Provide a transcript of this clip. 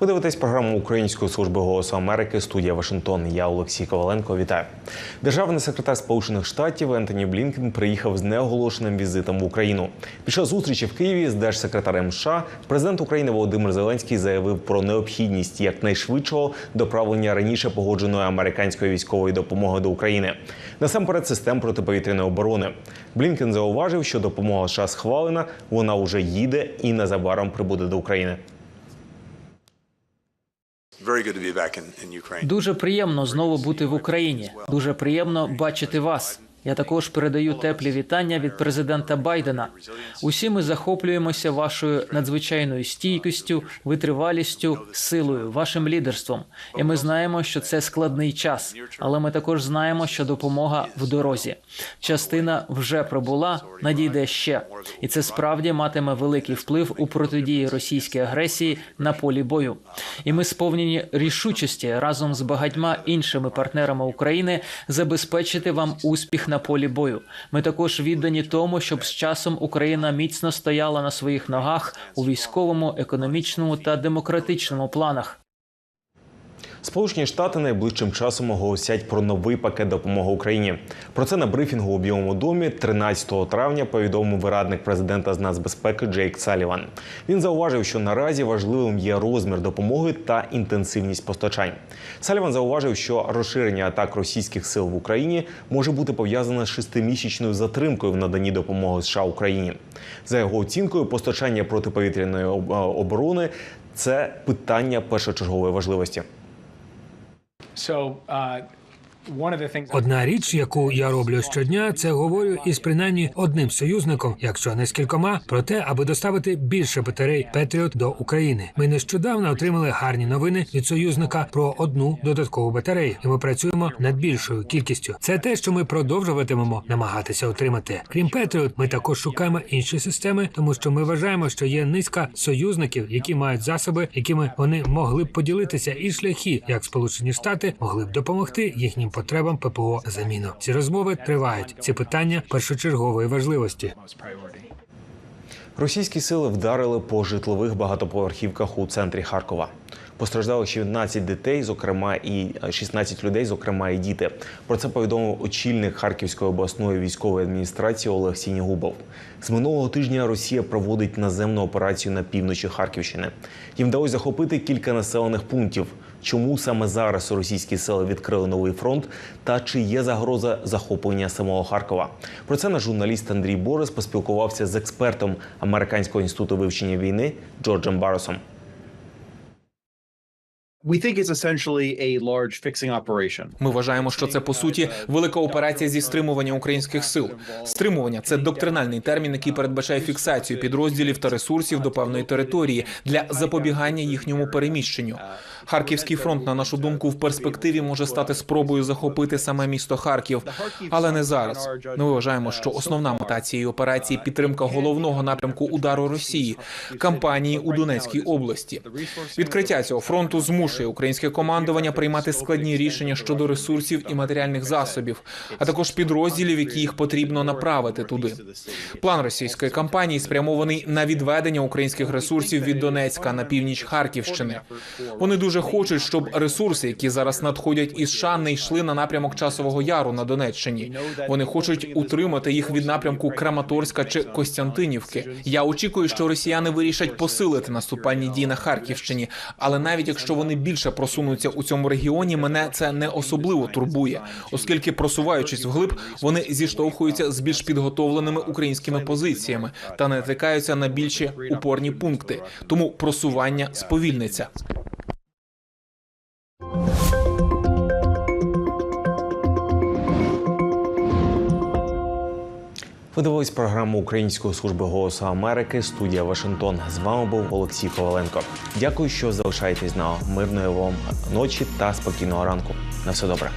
Ви дивитесь програму Української служби голосу Америки студія Вашингтон. Я Олексій Коваленко. Вітаю. Державний секретар Сполучених Штатів Ентоні Блінкен приїхав з неоголошеним візитом в Україну. Під час зустрічі в Києві з держсекретарем США президент України Володимир Зеленський заявив про необхідність якнайшвидшого доправлення раніше погодженої американської військової допомоги до України. Насамперед, систем протиповітряної оборони. Блінкен зауважив, що допомога США схвалена, вона вже їде і незабаром прибуде до України. Дуже приємно знову бути в Україні. Дуже приємно бачити вас. Я також передаю теплі вітання від президента Байдена. Усі ми захоплюємося вашою надзвичайною стійкістю, витривалістю, силою, вашим лідерством. І ми знаємо, що це складний час, але ми також знаємо, що допомога в дорозі. Частина вже прибула, надійде ще, і це справді матиме великий вплив у протидії російській агресії на полі бою. І ми сповнені рішучості разом з багатьма іншими партнерами України забезпечити вам успіх на полі бою. Ми також віддані тому, щоб з часом Україна міцно стояла на своїх ногах у військовому, економічному та демократичному планах. Сполучені Штати найближчим часом оголосять про новий пакет допомоги Україні. Про це на брифінгу у Білому домі 13 травня повідомив радник президента з нацбезпеки Джейк Саліван. Він зауважив, що наразі важливим є розмір допомоги та інтенсивність постачань. Саліван зауважив, що розширення атак російських сил в Україні може бути пов'язане з шестимісячною затримкою в наданні допомоги США Україні. За його оцінкою, постачання протиповітряної оборони це питання першочергової важливості. So, uh, Одна річ, яку я роблю щодня, це говорю із принаймні одним союзником, якщо не з кількома, про те, аби доставити більше батарей Петріот до України. Ми нещодавно отримали гарні новини від союзника про одну додаткову батарею, і ми працюємо над більшою кількістю. Це те, що ми продовжуватимемо намагатися отримати. Крім Петріот, ми також шукаємо інші системи, тому що ми вважаємо, що є низка союзників, які мають засоби, якими вони могли б поділитися, і шляхи, як Сполучені Штати могли б допомогти їхнім потребам ППО на заміну. Ці розмови тривають. Ці питання першочергової важливості. Російські сили вдарили по житлових багатоповерхівках у центрі Харкова. Постраждали 17 дітей, зокрема і е, 16 людей, зокрема і діти. Про це повідомив очільник Харківської обласної військової адміністрації Олег Сінігубов. З минулого тижня Росія проводить наземну операцію на півночі Харківщини. Їм вдалося захопити кілька населених пунктів. Чому саме зараз російські сили відкрили новий фронт та чи є загроза захоплення самого Харкова? Про це наш журналіст Андрій Борис поспілкувався з експертом Американського інституту вивчення війни Джорджем Баросом. Ми вважаємо, що це по суті велика операція зі стримування українських сил. Стримування це доктринальний термін, який передбачає фіксацію підрозділів та ресурсів до певної території для запобігання їхньому переміщенню. Харківський фронт, на нашу думку, в перспективі може стати спробою захопити саме місто Харків, але не зараз. Ми вважаємо, що основна мета цієї операції підтримка головного напрямку удару Росії кампанії у Донецькій області. Відкриття цього фронту змушує українське командування приймати складні рішення щодо ресурсів і матеріальних засобів, а також підрозділів, які їх потрібно направити туди. План російської кампанії спрямований на відведення українських ресурсів від Донецька на північ Харківщини. Вони дуже хочуть, щоб ресурси, які зараз надходять із США, не йшли на напрямок часового яру на Донеччині. Вони хочуть утримати їх від напрямку Краматорська чи Костянтинівки. Я очікую, що росіяни вирішать посилити наступальні дії на Харківщині, але навіть якщо вони більше просунуться у цьому регіоні, мене це не особливо турбує, оскільки просуваючись вглиб, вони зіштовхуються з більш підготовленими українськими позиціями та натикаються на більші упорні пункти. Тому просування сповільниться. Ви дивились програму Української служби голосу Америки. Студія Вашингтон. З вами був Олексій Коваленко. Дякую, що залишаєтесь на мирної вам ночі та спокійного ранку. На все добре.